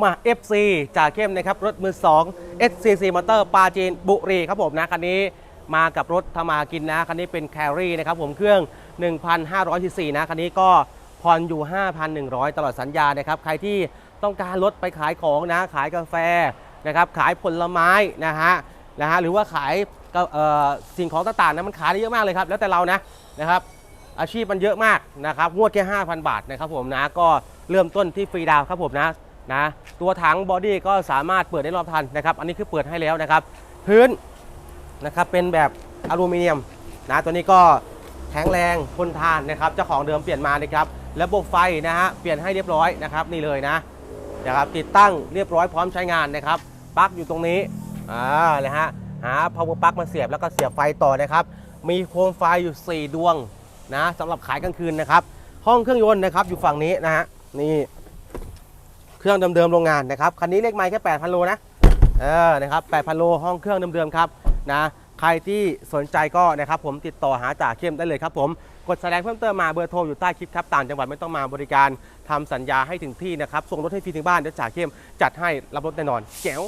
มา FC จ่าเข้มนะครับ รถมือ 2 SCC Motor ปาจีนบุรีครับผมนะ คันนี้มากับรถทมากินนะ คันนี้เป็นแครี่นะครับผมเครื่อง 1,500 cc นะ คันนี้ก็ผ่อนอยู่ 5,100 ตลอดสัญญานะครับ ใครที่ต้องการรถไปขายของนะ ขายกาแฟนะครับ ขายผลไม้นะฮะนะฮะหรือว่าขายสิ่งของต่างๆนะมันขายได้เยอะมากเลยครับ แล้วแต่เรานะนะครับอาชีพมันเยอะมากนะครับงวดแค่ 5,000 บาทนะครับผมนะก็เริ่มต้นที่ฟรีดาวครับผมนะ นะตัวถังบอดี้ก็สามารถเปิดได้รอบทันนะครับ อันนี้คือเปิดให้แล้วนะครับ พื้นนะครับเป็นแบบอลูมิเนียมนะตัวนี้ก็แข็งแรงทนทานนะครับเจ้าของเดิมเปลี่ยนมานะครับระบบไฟนะฮะเปลี่ยนให้เรียบร้อยนะครับนี่เลยนะนะครับติดตั้งเรียบร้อยพร้อมใช้งานนะครับปลั๊กอยู่ตรงนี้อ่านะฮะหา power plug มาเสียบแล้วก็เสียบไฟต่อนะครับ มีโคมไฟอยู่ 4 ดวงนะสำหรับขายกลางคืนนะครับ ห้องเครื่องยนต์นะครับอยู่ฝั่งนี้นะฮะนี่ เครื่องเดิมๆโรงงานนะครับคันนี้เลขไมล์แค่ 8,000 โลนะเออนะครับ8,000 โลห้องเครื่องเดิมๆครับนะใครที่สนใจก็นะครับผมติดต่อหาจ่าเข้มได้เลยครับผมกดแสดงเพิ่มเติมมาเบอร์โทรอยู่ใต้คลิปครับต่างจังหวัดไม่ต้องมาบริการทำสัญญาให้ถึงที่นะครับส่งรถให้ฟรีถึงบ้านเดี๋ยวจ่าเข้มจัดให้รับรถแน่นอนแจ๋ว